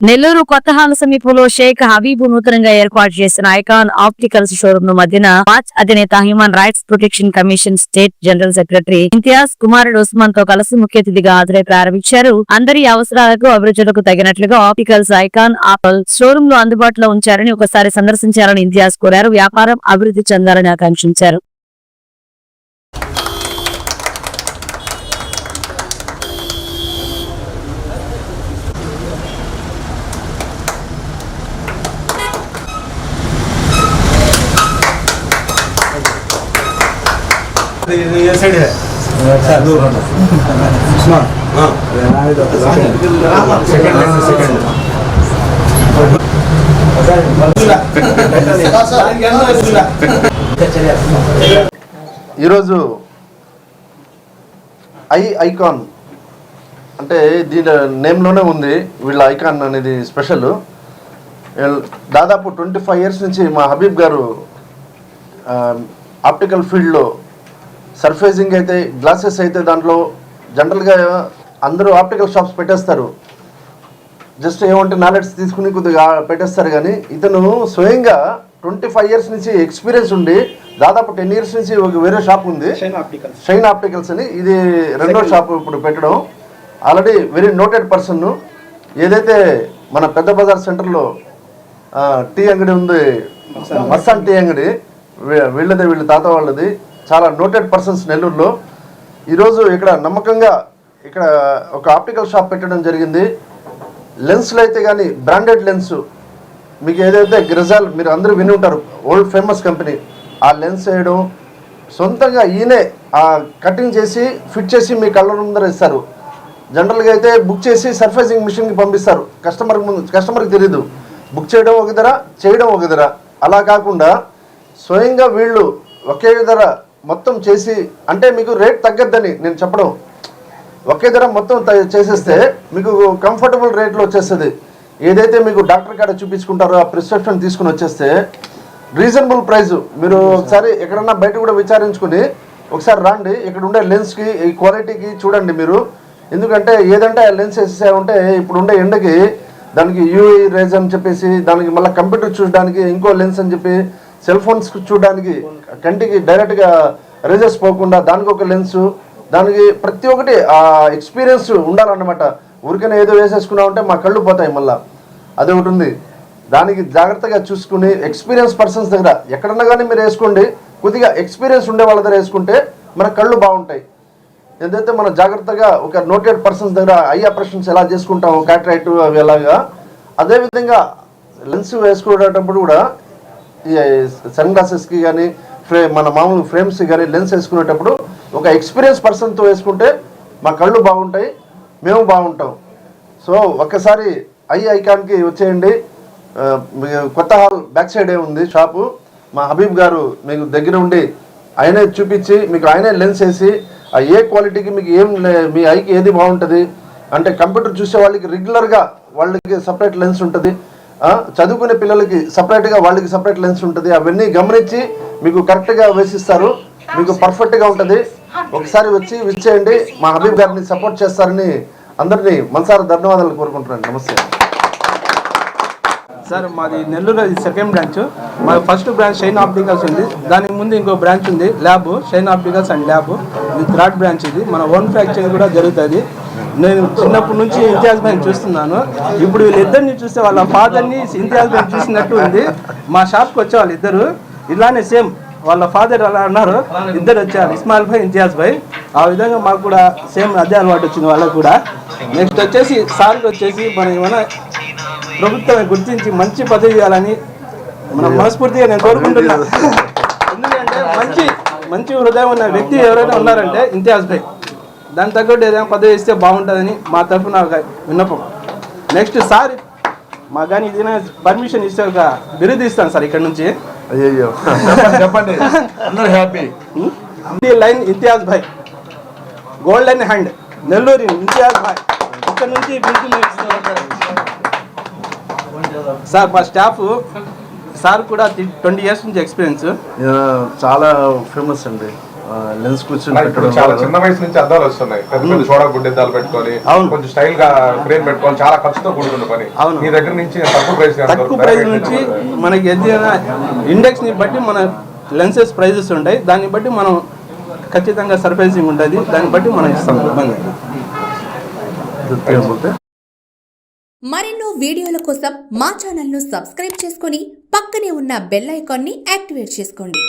నెల్లూరు కొత్తహాల సమీపంలో షేక్ హబీబు నూతనంగా ఏర్పాటు చేసిన ఐకాన్ ఆప్టికల్స్ షోరూమ్ను మధ్యన వాచ్ అధినేత human rights protection commission state general secretary Imtiaz కుమారుడు ఉస్మాన్తో కలిసి ముఖ్య అతిథిగా హాజరై ప్రారంభించారు. అందరి అవసరాలకు అభిరుచులకు తగినట్లుగా ఆప్టికల్స్ ఐకాన్ ఆపల్ షోరూమ్లో అందుబాటులో ఉంచారని ఒకసారి సందర్శించాలని ఇంతియాజ్ కోరారు. వ్యాపారం అభివృద్ధి చెందాలని ఆకాంక్షించారు. ఈరోజు ఐ ఐకాన్ అంటే దీని నేమ్లోనే ఉంది వీళ్ళ ఐకాన్ అనేది స్పెషల్ దాదాపు ట్వంటీ ఫైవ్ ఇయర్స్ నుంచి మా హబీబ్ గారు ఆప్టికల్ ఫీల్డ్లో సర్ఫేసింగ్ అయితే గ్లాసెస్ అయితే దాంట్లో జనరల్గా అందరూ ఆప్టికల్ షాప్స్ పెట్టేస్తారు. జస్ట్ ఏమంటే నాలెడ్జ్ తీసుకుని కొద్దిగా పెట్టేస్తారు కానీ ఇతను స్వయంగా ట్వంటీ ఫైవ్ ఇయర్స్ నుంచి ఎక్స్పీరియన్స్ ఉండి దాదాపు టెన్ ఇయర్స్ నుంచి ఒక వేరే షాప్ ఉంది. షైన్ ఆప్టికల్స్ అని ఇది రెండో షాప్ ఇప్పుడు పెట్టడం. ఆల్రెడీ వెరీ నోటెడ్ పర్సన్ ఏదైతే మన పెద్ద బజార్ సెంటర్లో టీ అంగడి ఉంది మస్తాన్ టీ అంగడి వీళ్ళది వీళ్ళ తాత వాళ్ళది. చాలా నోటెడ్ పర్సన్స్ నెల్లూరులో. ఈరోజు ఇక్కడ నమ్మకంగా ఇక్కడ ఒక ఆప్టికల్ షాప్ పెట్టడం జరిగింది. లెన్స్లు అయితే కానీ బ్రాండెడ్ లెన్స్ మీకు ఏదైతే గ్రిజాల్ మీరు అందరూ విని ఉంటారు ఓల్డ్ ఫేమస్ కంపెనీ ఆ లెన్స్ వేయడం సొంతంగా ఈయనే ఆ కటింగ్ చేసి ఫిట్ చేసి మీ కళ్ళ ముందర ఇస్తారు. జనరల్గా అయితే బుక్ చేసి సర్ఫేసింగ్ మిషన్కి పంపిస్తారు. కస్టమర్ ముందు కస్టమర్కి తెలియదు బుక్ చేయడం ఒక ధర చేయడం ఒక ధర. అలా కాకుండా స్వయంగా వీళ్ళు ఒకే ధర మొత్తం చేసి అంటే మీకు రేట్ తగ్గద్దని నేను చెప్పడం. ఒకే ధర మొత్తం చేసేస్తే మీకు కంఫర్టబుల్ రేట్లో వచ్చేస్తుంది. ఏదైతే మీకు డాక్టర్ కాడ చూపించుకుంటారో ఆ ప్రిస్క్రిప్షన్ తీసుకుని వచ్చేస్తే రీజనబుల్ ప్రైస్ మీరు ఒకసారి ఎక్కడన్నా బయట కూడా విచారించుకుని ఒకసారి రండి. ఇక్కడ ఉండే లెన్స్కి ఈ క్వాలిటీకి చూడండి మీరు. ఎందుకంటే ఏదంటే ఆ లెన్స్ వేసేసామంటే ఇప్పుడు ఉండే ఎండకి దానికి యూఈ రేజ్ అని చెప్పేసి దానికి మళ్ళీ కంప్యూటర్ చూడడానికి ఇంకో లెన్స్ అని చెప్పి సెల్ ఫోన్స్ చూడడానికి కంటికి డైరెక్ట్గా రేజెస్ పోకుండా దానికి ఒక లెన్స్ దానికి ప్రతి ఒక్కటి ఆ ఎక్స్పీరియన్స్ ఉండాలన్నమాట. ఊరికనే ఏదో వేసేసుకున్నా ఉంటే మా కళ్ళు పోతాయి మళ్ళా. అది ఒకటి ఉంది. దానికి జాగ్రత్తగా చూసుకుని ఎక్స్పీరియన్స్ పర్సన్స్ దగ్గర ఎక్కడన్నా కానీ మీరు వేసుకోండి. కొద్దిగా ఎక్స్పీరియన్స్ ఉండే వాళ్ళ దగ్గర వేసుకుంటే మన కళ్ళు బాగుంటాయి. ఏదైతే మనం జాగ్రత్తగా ఒక నోటెడ్ పర్సన్స్ దగ్గర ఐ ఆపరేషన్స్ ఎలా చేసుకుంటాం క్యాట్రైట్ అవి ఎలాగా అదేవిధంగా లెన్స్ వేసుకునేటప్పుడు కూడా సన్ గ్లాసెస్కి కానీ ఫ్రే మన మామూలు ఫ్రేమ్స్కి కానీ లెన్స్ వేసుకునేటప్పుడు ఒక ఎక్స్పీరియన్స్ పర్సన్తో వేసుకుంటే మా కళ్ళు బాగుంటాయి మేము బాగుంటాం. సో ఒక్కసారి ఐ ఐకాన్కి వచ్చేయండి. మీ కొత్త హాల్ బ్యాక్ సైడే ఉంది షాపు. మా హబీబ్ గారు మీకు దగ్గర ఉండి ఆయనే చూపించి మీకు ఆయనే లెన్స్ వేసి ఆ ఏ క్వాలిటీకి మీకు ఏం లే- మీ ఐకి ఏది బాగుంటుంది? అంటే కంప్యూటర్ చూసే వాళ్ళకి రెగ్యులర్గా వాళ్ళకి సపరేట్ లెన్స్ ఉంటుంది. చదువుకునే పిల్లలకి సపరేట్గా వాళ్ళకి సపరేట్ లెన్స్ ఉంటుంది. అవన్నీ గమనించి మీకు కరెక్ట్గా వేసిస్తారు. మీకు పర్ఫెక్ట్గా ఉంటుంది. ఒకసారి వచ్చి విచ్చేయండి. మా హబీబ్ గారిని సపోర్ట్ చేస్తారని అందరినీ మనసారా ధన్యవాదాలు కోరుకుంటున్నాను. నమస్తే. సార్ మాది నెల్లూరు ఇది సెకండ్ బ్రాంచ్ మాది ఫస్ట్ బ్రాంచ్ షైన్ ఆప్టికల్స్ ఉంది. దానికి ముందు ఇంకో బ్రాంచ్ ఉంది lab shine opticals and lab ఇది థర్డ్ బ్రాంచ్ ఇది. మన ఓన్ ఫ్యాక్చరింగ్ కూడా జరుగుతుంది. నేను చిన్నప్పటి నుంచి ఇంతియాజ్ బ్యాంక్ చూస్తున్నాను. ఇప్పుడు వీళ్ళిద్దరిని చూస్తే వాళ్ళ ఫాదర్ని ఇంతియాజ్ బ్యాంక్ చూసినట్టు ఉంది. మా షాప్కి వచ్చే వాళ్ళిద్దరు ఇలానే సేమ్ వాళ్ళ ఫాదర్ అలా అన్నారు. ఇద్దరు వచ్చారు. ఇస్మాయిల్ భాయ్ ఇంతియాజ్ భాయ్. ఆ విధంగా మాకు కూడా సేమ్ అదే అలవాటు వచ్చింది వాళ్ళకు కూడా. నెక్స్ట్ వచ్చేసి సార్కి వచ్చేసి మనం ఏమైనా ప్రభుత్వం గుర్తించి మంచి పదవి ఇవ్వాలని మనం మనస్ఫూర్తిగా నేను కోరుకుంటున్నా. ఎందుకంటే మంచి మంచి హృదయం ఉన్న వ్యక్తి ఎవరైనా ఉన్నారంటే ఇంతియాజ్ భాయ్. దాని తగ్గట్టు ఏదైనా పదవి ఇస్తే బాగుంటుందని మా తరఫున ఒక విన్నపం. నెక్స్ట్ సార్ మా కానీ ఇది పర్మిషన్ ఇస్తే ఒక బిరుదు ఇస్తాను సార్ ఇక్కడ నుంచి. అయ్యయ్యో. చెప్పండి అందరూ happy line Imtiaz bhai golden hand Nellore Imtiaz bhai ఇక్కడ నుంచి. సార్ మా స్టాఫ్ సార్ కూడా ట్వంటీ ఇయర్స్ నుంచి ఎక్స్పీరియన్స్ చాలా ఫేమస్ అండి. లెన్స్ ఇప్పుడు చాలా చిన్న వయసు నుంచి అద్దాలు వస్తున్నాయి. పెద్ద పెద్ద సోడా గుడ్డ అద్దాలు పెట్టుకొని అవును. కొంచెం స్టైల్గా ఫ్రేమ్ పెట్టుకొని చాలా ఖర్చుతో కూడుకున్న పని. అవును. మీ దగ్గర నుంచి తక్కువ ప్రైస్ తక్కువ ప్రైస్ నుంచి మనకి ఏదైనా ఇండెక్స్ని బట్టి మన లెన్సెస్ ప్రైజెస్ ఉంటాయి. దాన్ని బట్టి మనం ఖచ్చితంగా సర్ప్రైజింగ్ ఉంటుంది. దాన్ని బట్టి మనం ఇస్తాం. ఇబ్బంది మరెన్నో వీడియోల కోసం మా ఛానల్ను సబ్స్క్రైబ్ చేసుకొని పక్కనే ఉన్న బెల్ ఐకాన్ని యాక్టివేట్ చేసుకోండి.